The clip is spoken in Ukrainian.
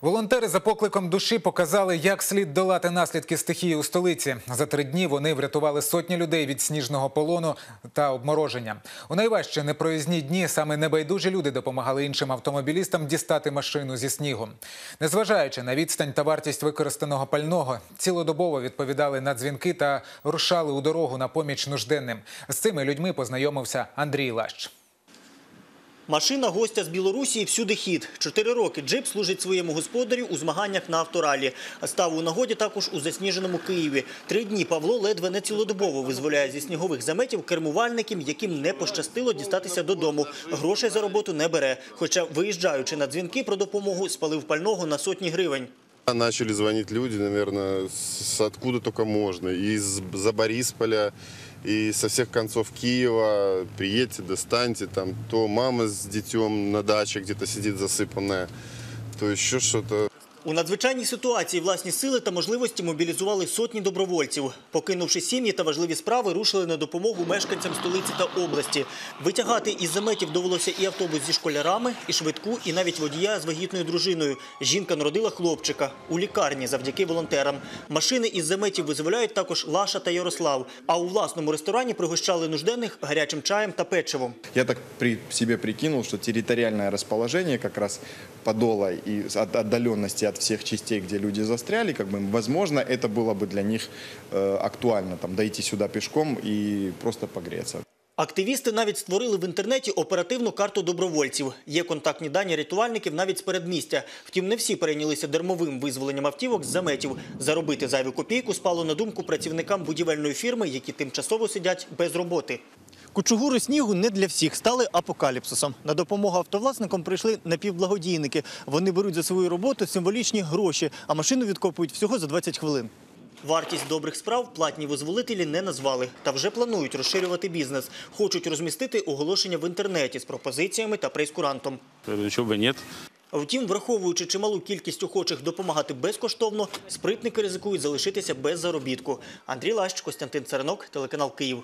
Волонтери за покликом душі показали, як слід долати наслідки стихії у столиці. За три дні вони врятували сотні людей від сніжного полону та обмороження. У найважчі непроїзні дні саме небайдужі люди допомагали іншим автомобілістам дістати машину зі снігу. Незважаючи на відстань та вартість використаного пального, цілодобово відповідали на дзвінки та рушали у дорогу на поміч нужденним. З цими людьми познайомився Андрій Лащ. Машина гостя з Білорусі всюди хід. Чотири роки джип служить своєму господарю у змаганнях на авторалі. Став у нагоді також у засніженому Києві. Три дні Павло ледве не цілодобово визволяє зі снігових заметів кермувальників, яким не пощастило дістатися додому. Грошей за роботу не бере. Хоча, виїжджаючи на дзвінки про допомогу, спалив пального на сотні гривень. Начали звонить люди, наверное, откуда только можно. И из-за Борисполя, и со всех концов Киева. Приедьте, достаньте. Там то мама с детем на даче где-то сидит засыпанная, то еще что-то. У надзвичайній ситуації власні сили та можливості мобілізували сотні добровольців. Покинувши сім'ї та важливі справи, рушили на допомогу мешканцям столиці та області. Витягати із заметів довелося і автобус зі школярами, і швидку, і навіть водія з вагітною дружиною. Жінка народила хлопчика у лікарні завдяки волонтерам. Машини із заметів визволяють також Лаша та Ярослав. А у власному ресторані пригощали нужденних гарячим чаєм та печивом. Я так при себе прикинул, что территориальное расположение как раз Подола и от отдаленности от всех частей, где люди застряли, как бы, возможно, это было бы для них э, актуально, там, дойти сюда пешком и просто погреться. Активісти навіть створили в інтернеті оперативну карту добровольців. Є контактні дані рятувальників навіть з передмістя. Втім, не всі перейнялися дармовим визволенням автівок з заметів. Заробити зайву копійку спало на думку працівникам будівельної фірми, які тимчасово сидять без роботи. Кучугури снігу не для всіх стали апокаліпсисом. На допомогу автовласникам прийшли напівблагодійники. Вони беруть за свою роботу символічні гроші, а машину відкопують всього за 20 хвилин. Вартість добрих справ платні визволителі не назвали та вже планують розширювати бізнес. Хочуть розмістити оголошення в інтернеті з пропозиціями та прейскурантом. Чего бы нет. Втім, враховуючи чималу кількість охочих допомагати безкоштовно, спритники ризикують залишитися без заробітку. Андрій Лащ, Костянтин Царинок, телеканал Київ.